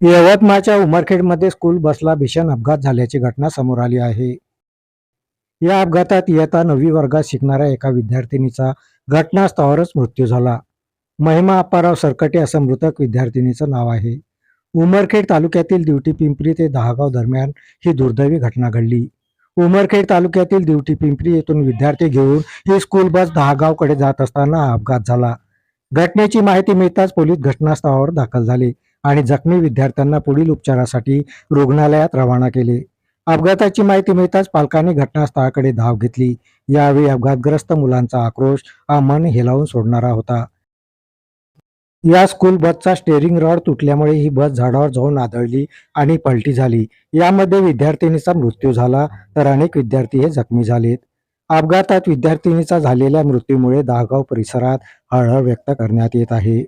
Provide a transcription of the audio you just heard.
यवतमाळच्या उमरखेडमध्ये स्कूल बसला भीषण अपघात झाल्याची घटना समोर आली आहे. या अपघातात इयत्ता नववी वर्गात शिकणाऱ्या एका विद्यार्थिनीचा घटनास्थळावरच मृत्यू झाला. महिमा अप्पाराव सरकटे असं मृतक विद्यार्थिनीचं नाव आहे. उमरखेड तालुक्यातील दिवटी पिंपरी ते दहागाव दरम्यान ही दुर्दैवी घटना घडली. उमरखेड तालुक्यातील दिवटी पिंपरी येथून विद्यार्थी घेऊन ही स्कूल बस दहागावकडे जात असताना अपघात झाला. घटनेची माहिती मिळताच पोलीस घटनास्थळावर दाखल झाले. आणि जखमी विद्यार्थ्यांना पुढील उपचारासाठी रुग्णालयात रवाना केले. अपघाताची माहिती मिळताच पालकांनी घटनास्थळाकडे धाव घेतली. यावेळी अपघातग्रस्त मुलांचा आक्रोश हा मन हेलावून सोडणारा होता. या स्कूल बसचा स्टेअरिंग रॉड तुटल्यामुळे ही बस झाडावर जाऊन आदळली आणि पलटी झाली. यामध्ये विद्यार्थिनीचा मृत्यू झाला तर अनेक विद्यार्थी हे जखमी झालेत. अपघातात विद्यार्थिनीचा झालेल्या मृत्यूमुळे दहागाव परिसरात हळहळ व्यक्त करण्यात येत आहे.